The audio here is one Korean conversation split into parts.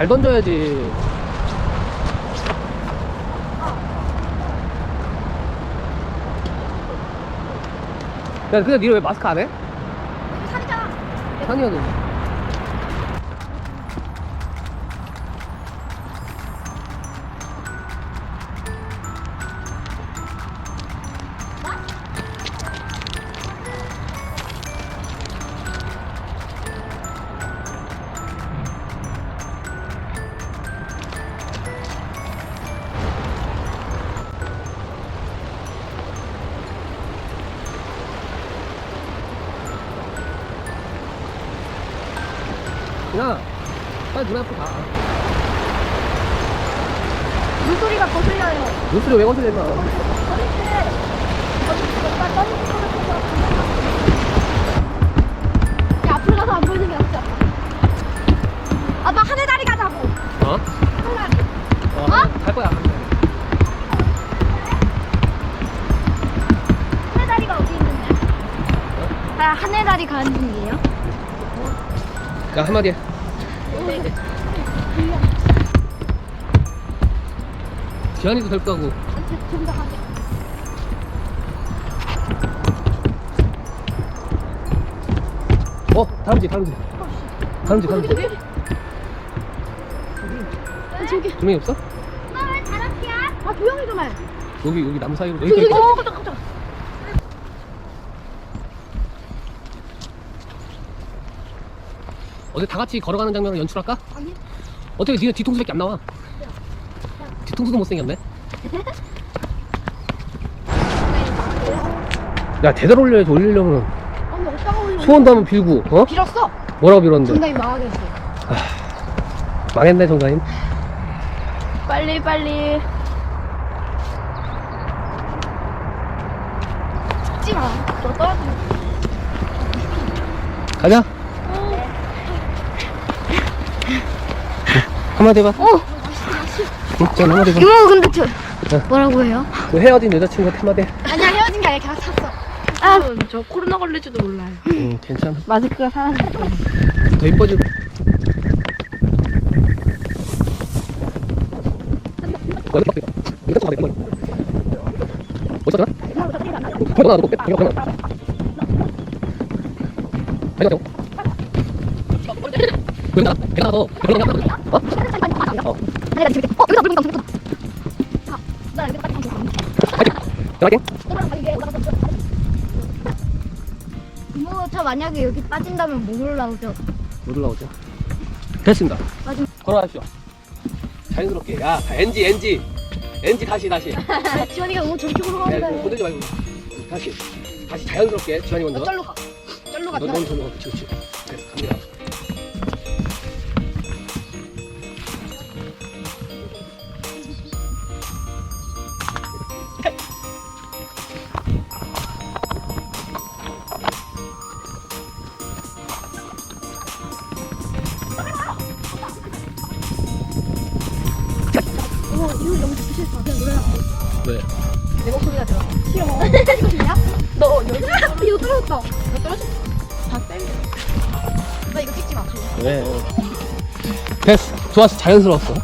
잘 던져야지. 야, 근데 니네 왜 마스크 안 해? 살이잖아. 상이야는. 야, 빨리 눈 앞으로 가. 물소리가 거슬려요. 눈소리 왜 거슬려? 야, 앞으로 가서 안 보이는 게 낫지 않아? 아빠 하늘다리 가자고. 어? 하늘다리. 어? 갈 거야. 하늘다리가 어디 있는데? 아, 하늘다리 가는 중이에요? 야, 한마디 해. 지한이도 될 거고. 어, 다람쥐, 다람쥐. 다람쥐, 다람쥐. 아, 저기. 조명이 없어? 나왜 다람쥐야? 아, 조용히 좀 해. 여기, 여기 나무 사이로. 여기, 여기. 어, 깜짝, 깜짝. 어제 다 같이 걸어가는 장면을 연출할까? 아니. 어떻게 니네 뒤통수밖에 안 나와? 뒤통수도 못생겼네. 야, 대달 올려야지, 올리려면. 아니, 어디다가 올려? 소원도 한번 빌고, 어? 빌었어. 뭐라고 빌었는데? 정답이 망하게 했어. 망했네, 정가임. 빨리, 빨리. 찍지 마. 너 떨어져. 가자. 한마디 해봐. 어, 응, 전 한마디 해봐. 이모 근데 저 네. 뭐라고 해요? 그 헤어진 여자친구한테 한마디 해. 아니야 헤어진 게 아니라 걔가 샀어. 아, 저 코로나 걸릴지도 몰라요. 응, 괜찮아. 마스크가 사라졌어. 더 이뻐질. 어디 봐, 이거 좀 봐, 이거. 어디서 나? 전화 너 빼. 이거 전화. 아니 야, 저. 왜 나? 내가 너 별로 안 어? 어. 아니 나 지금 어 여기다 물건 묻었다. 아, 나 여기다 빨리 묻었어. 파이팅. 전화할게. 이모 저 만약에 여기 빠진다면 못 올라오죠? 못 올라오죠. 됐습니다. 맞아. 걸어가십시오. 자연스럽게. 야, NG, NG. NG 다시, 다시. 지원이가 너무 저렇게 네, 걸어가는데. 건들지 말고. 다시. 다시 자연스럽게. 지환이 먼저. 너 절로 가. 절로 가. 너, 넌 절로 가. 그치, 그치. 네, 갑니다. 왜? 내 목소리가 들어. 싫어. 이거 들려? 너 여기 이거 떨어졌다. 이거 떨어졌어. 다 쌤. 나 이거 찍지 마. 왜? 됐어. 좋았어. 자연스러웠어.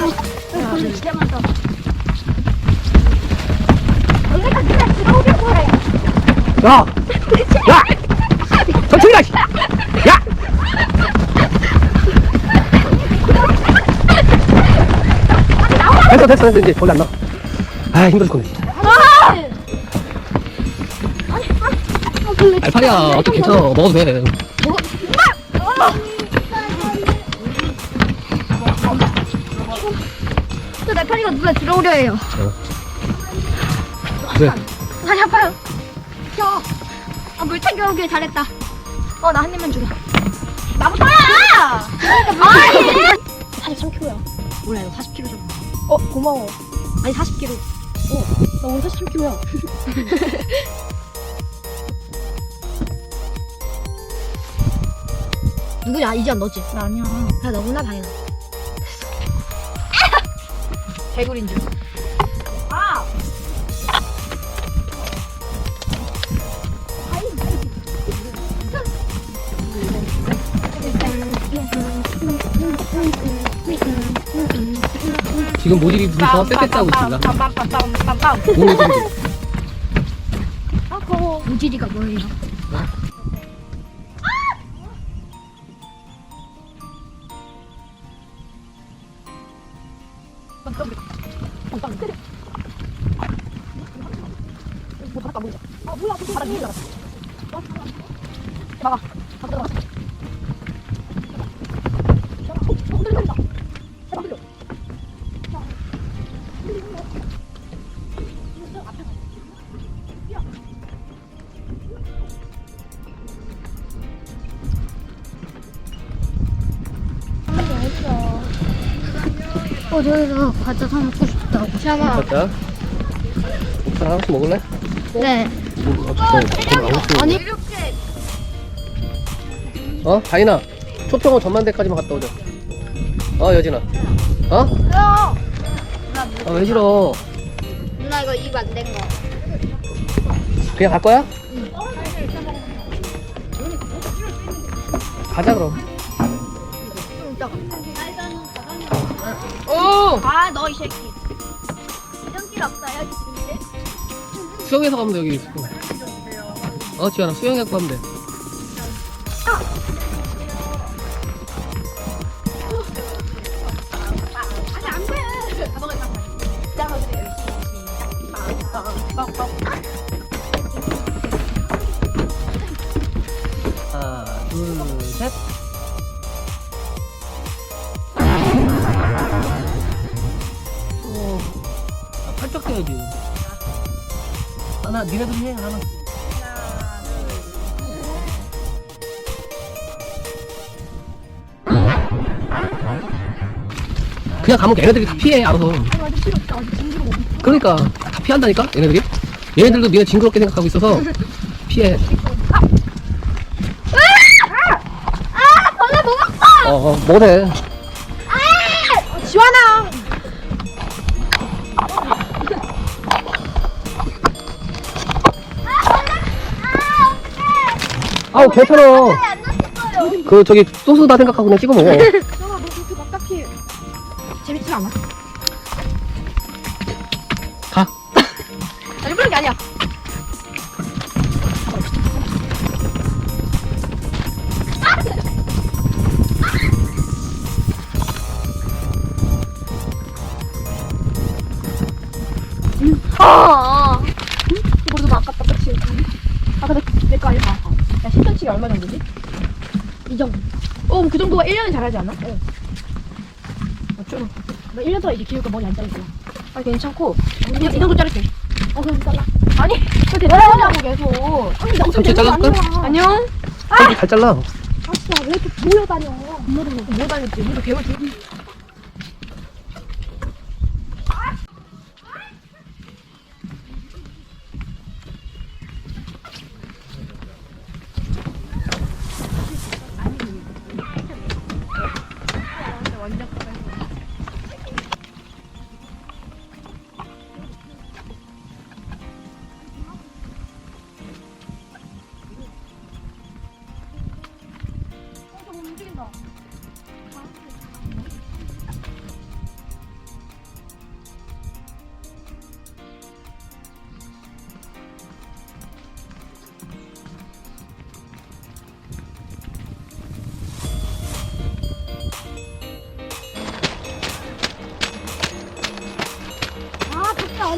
아 빨리 들어. 야. 야! 야! 천천히 가! 씨! 야! 됐어, 됐어, 됐어. 이제 거기 안 나. 아. 진짜. 아! 아니, 아, 아, 알파리야, 어떻게 괜찮아. 먹어도 돼. 뭐? 아! 저 날파리가 눈에 들어오려 해요. 그래. 다리 아파요. 켜. 아, 물 챙겨오길 잘했다. 어, 나 한 입만 주라. 나부터야! 아니! 43kg야. 몰라, 이거 40kg잖아. 어, 고마워. 아니, 40kg. 어, 나 오늘 43kg야. 누구냐? 이지연 너지? 나 아니야. 야 너구나 당연히. 개구리인 줄. 아! 지금 모질이 둘이서 빽빽 짜고 있습니다. 빰빰빰빰빰빰. 오늘 좀 아, 커. 우지리가 뭐예요? 아, 뭐야, 그거 바람 밀려. 막아. 다 들어가. 흔들 어, 저기서 과자 사 먹고 싶다고. 샤마. 가자. 옥상 하나씩 먹을래? 네. 어, 어, 어, 아니. 어? 다인아 초평원 전만대까지만 갔다 오자 어 여진아 어? 야! 아왜 싫어 누나 이거 입 안 된 거. 그냥 갈 거야? 가자 그럼 오! 아, 너 이 새끼. 이런 길 없어요, 집인데? 수영해서 가면 돼 여기 어 지현아 수영해서 가면 돼 아니, 안 돼! 가방을 딱 시작하세요. 하나 하나 니네들이 해 하나. 그냥 가면 얘네들이 다 피해 알아서. 그러니까 다 피한다니까 얘네들이? 얘네들도 니네 징그럽게 생각하고 있어서 피해. 아! 벌레 먹었어! 어, 어 먹어 아우 났어요. 그 저기 소스다 생각하고 그냥 찍어 먹어 얼마 정도지? 이 정도. 어, 그 정도가 1년은 잘하지 않아? 응. 어, 좀. 너 1년 동안 이제 기울까 머리 안 자르고. 아, 괜찮고. 이, 이 정도 자를게. 어, 그럼 잘라. 아니, 왜 대단하냐고 계속. 아니, 나 삼촌 잘라줄까? 안녕. 손좀 잘 잘라 아씨야, 왜 이렇게 모여다녀? 모여다녀. 모여다녔지. 우리도 배우지.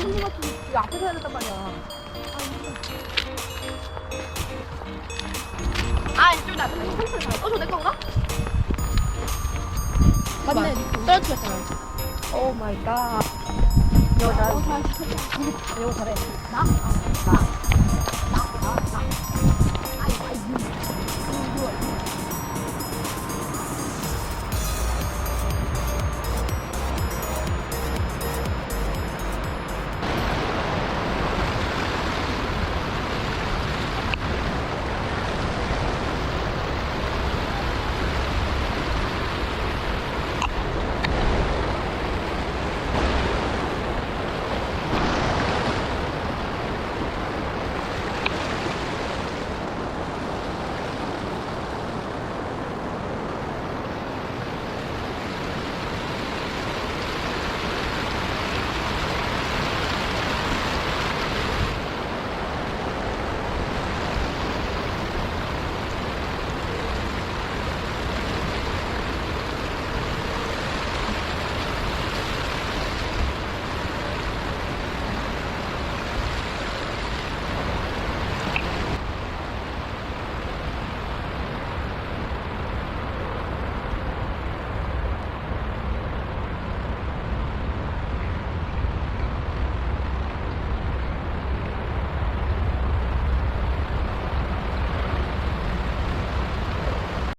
아, 완전 것 같은. 이 앞에서 해야 된단 말이야. 아, 이쪽 나. 어, 저내 건가? 맞네. 떨어뜨렸잖아. 오 마이 갓. 나. 이거 잘해. 나? 아, 나.